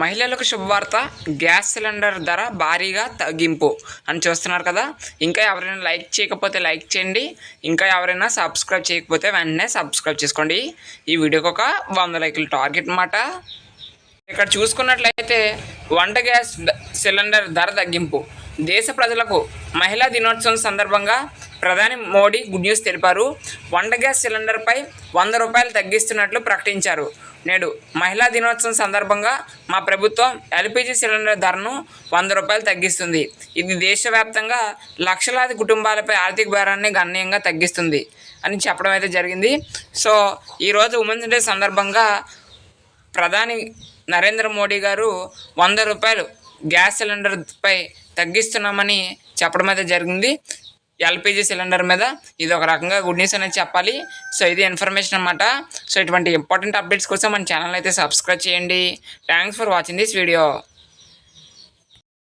మహిళలకు శుభవార్త. Gas cylinder ధర భారీగా తగ్గింపు అని చూస్తున్నారు కదా. ఇంకా ఎవరైనా లైక్ చేయకపోతే లైక్ చేయండి. ఇంకా ఎవరైనా సబ్స్క్రైబ్ చేయకపోతే వెంటనే సబ్స్క్రైబ్ చేసుకోండి. ఈ వీడియోకి ఒక వంద లైకులు టార్గెట్ అన్నమాట. ఇక్కడ చూసుకున్నట్లయితే వంట గ్యాస్ సిలిండర్ ధర తగ్గింపు. దేశ ప్రజలకు మహిళా దినోత్సవం సందర్భంగా ప్రధాని మోడీ గుడ్ న్యూస్ తెలిపారు. వంట గ్యాస్ సిలిండర్పై వంద రూపాయలు తగ్గిస్తున్నట్లు ప్రకటించారు. నేడు మహిళా దినోత్సవం సందర్భంగా మా ప్రభుత్వం ఎల్పిజి సిలిండర్ ధరను వంద రూపాయలు తగ్గిస్తుంది. ఇది దేశవ్యాప్తంగా లక్షలాది కుటుంబాలపై ఆర్థిక భారాన్ని గణనీయంగా తగ్గిస్తుంది అని చెప్పడం అయితే జరిగింది. సో ఈరోజు ఉమెన్స్ డే సందర్భంగా ప్రధాని నరేంద్ర మోడీ గారు వంద రూపాయలు గ్యాస్ సిలిండర్పై తగ్గిస్తున్నామని చెప్పడం అయితే జరిగింది. ఎల్పిజి సిలిండర్ మీద ఇది ఒక రకంగా గుడ్ న్యూస్ అనేది చెప్పాలి. సో ఇది ఇన్ఫర్మేషన్ అనమాట సో ఇటువంటి ఇంపార్టెంట్ అప్డేట్స్ కోసం మన ఛానల్ అయితే సబ్స్క్రైబ్ చేయండి. Thanks for watching this video.